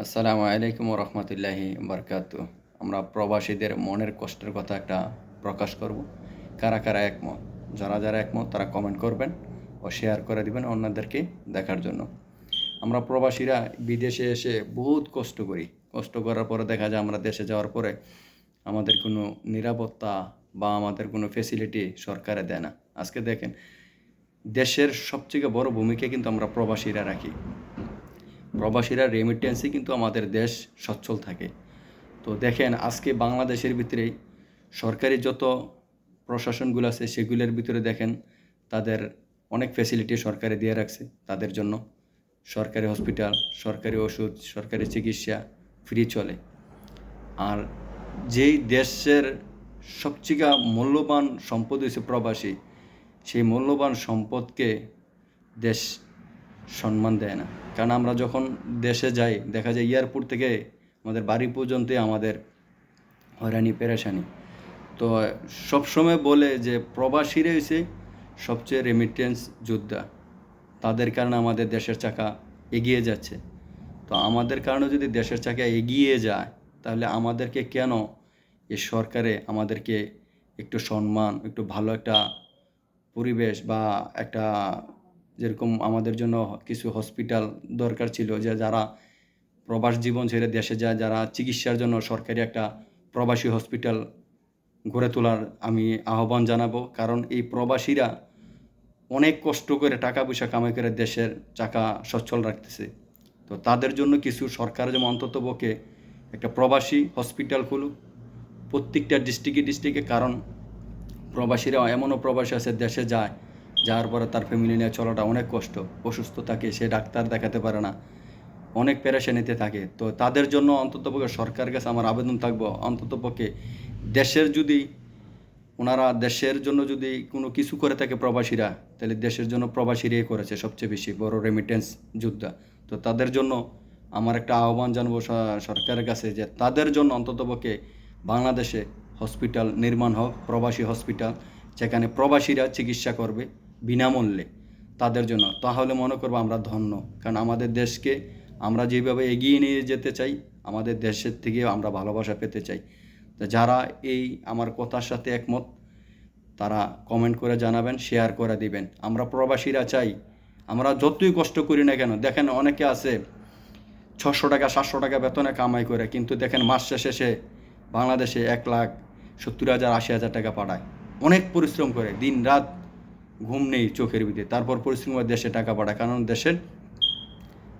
আসসালামু আলাইকুম রহমতুল্লাহি বরকাত আমরা প্রবাসীদের মনের কষ্টের কথা একটা প্রকাশ করব। কারা কারা একমত? যারা যারা একমত, তারা কমেন্ট করবেন ও শেয়ার করে দিবেন অন্যদেরকে দেখার জন্য। আমরা প্রবাসীরা বিদেশে এসে বহুত কষ্ট করি। কষ্ট করার পরে দেখা যায় আমরা দেশে যাওয়ার পরে আমাদের কোনো নিরাপত্তা বা আমাদের কোনো ফেসিলিটি সরকারে দেয় না। আজকে দেখেন, দেশের সবথেকে বড় ভূমিকা কিন্তু আমরা প্রবাসীরা রাখি। প্রবাসীরা রেমিটেন্সে কিন্তু আমাদের দেশ সচ্ছল থাকে। তো দেখেন, আজকে বাংলাদেশের ভিতরে সরকারি যত প্রশাসনগুলো আছে, সেগুলোর ভিতরে দেখেন, তাদের অনেক ফ্যাসিলিটি সরকারে দিয়ে রাখছে তাদের জন্য। সরকারি হসপিটাল সরকারি ওষুধ, সরকারি চিকিৎসা ফ্রি চলে। আর যেই দেশের সবচেয়ে মূল্যবান সম্পদ হচ্ছে প্রবাসী, সেই মূল্যবান সম্পদকে দেশ সম্মান দেয় না। কারণ আমরা যখন দেশে যাই, দেখা যায় এয়ারপোর্ট থেকে আমাদের বাড়ি পর্যন্তই আমাদের হয়রানি, পেরেশানি। তো সবসময় বলে যে প্রবাসীরা হচ্ছে সবচেয়ে রেমিটেন্স যোদ্ধা। তাদের কারণে আমাদের দেশের চাকা এগিয়ে যাচ্ছে। তো আমাদের কারণে যদি দেশের চাকা এগিয়ে যায়, তাহলে আমাদেরকে কেন এ সরকারে আমাদেরকে একটু সম্মান, একটু ভালো একটা পরিবেশ বা একটা যেরকম আমাদের জন্য কিছু হসপিটাল দরকার ছিল যে যারা প্রবাস জীবন ছেড়ে দেশে যায়, যারা চিকিৎসার জন্য সরকারি একটা প্রবাসী হসপিটাল গড়ে তোলার আমি আহ্বান জানাব। কারণ এই প্রবাসীরা অনেক কষ্ট করে টাকা পয়সা কামাই করে দেশের চাকা সচ্ছল রাখতেছে। তো তাদের জন্য কিছু সরকার যেমন অন্তত পক্ষে একটা প্রবাসী হসপিটাল খুলুক প্রত্যেকটা ডিস্ট্রিক্টে ডিস্ট্রিক্টে কারণ প্রবাসীরা এমনও প্রবাসী আছে, দেশে যায় যাওয়ার পরে তার ফ্যামিলি নিয়ে চলাটা অনেক কষ্ট। অসুস্থ থাকে সে ডাক্তার দেখাতে পারে না। অনেক পেরেশানিতে থাকে। তো তাদের জন্য অন্ততপক্ষে সরকারের কাছে আমার আবেদন থাকব। অন্ততপক্ষে দেশের যদি ওনারা দেশের জন্য যদি কোনো কিছু করে থাকে প্রবাসীরা, তাহলে দেশের জন্য প্রবাসীরাই করেছে সবচেয়ে বেশি, বড় রেমিটেন্স যোদ্ধা। তো তাদের জন্য আমার একটা আহ্বান জানব সরকারের কাছে যে তাদের জন্য অন্ততপক্ষে বাংলাদেশে হসপিটাল নির্মাণ হোক, প্রবাসী হসপিটাল যেখানে প্রবাসীরা চিকিৎসা করবে। বিনামূল্যে তাদের জন্য। তাহলে মনে করব আমরা ধন্য। কারণ আমাদের দেশকে আমরা যেভাবে এগিয়ে নিয়ে যেতে চাই, আমাদের দেশের থেকে আমরা ভালোবাসা পেতে চাই। তো যারা এই আমার কথার সাথে একমত, তারা কমেন্ট করে জানাবেন শেয়ার করে দিবেন। আমরা প্রবাসীরা চাই, আমরা যতই কষ্ট করি না কেন, দেখেন অনেকে আছে, ছশো টাকা, সাতশো টাকা বেতনে কামাই করে, কিন্তু দেখেন মাস শেষে সে বাংলাদেশে এক লাখ সত্তর হাজার, আশি হাজার টাকা পাঠায়। অনেক পরিশ্রম করে দিন রাত ঘুম নেই চোখের ভিতরে। তারপর পরিশ্রম দেশে টাকা পাঠায়। কারণ দেশের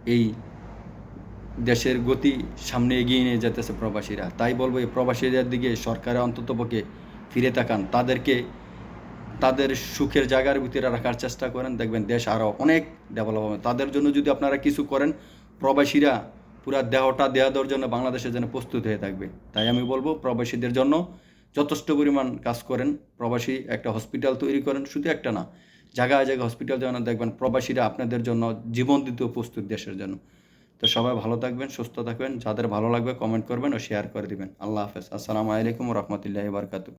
এই দেশের গতি সামনে এগিয়ে নিয়ে যেতেছে প্রবাসীরা। তাই বলব, এই প্রবাসীদের দিকে সরকারের অন্ততপক্ষে ফিরে তাকান। তাদেরকে, তাদের সুখের জায়গার ভিতরে রাখার চেষ্টা করেন। দেখবেন দেশ আরও অনেক ডেভেলপ হবে। তাদের জন্য যদি আপনারা কিছু করেন, প্রবাসীরা পুরা দেহটা দেওয়া দেওয়ার জন্য বাংলাদেশের জন্য প্রস্তুত হয়ে থাকবে। তাই আমি বলব, প্রবাসীদের জন্য যথেষ্ট পরিমাণ কাজ করেন, প্রবাসী একটা হসপিটাল তৈরি করেন, শুধু একটা না, জায়গায় জায়গায় হসপিটাল যেন দেখবেন প্রবাসীরা আপনাদের জন্য জীবন দিতে প্রস্তুত দেশের জন্য। তো সবাই ভালো থাকবেন, সুস্থ থাকবেন, যাদের ভালো লাগবে কমেন্ট করবেন ও শেয়ার করে দিবেন। আল্লাহ হাফেজ। আসসালামু আলাইকুম রহমতুল্লাহ বারকাতু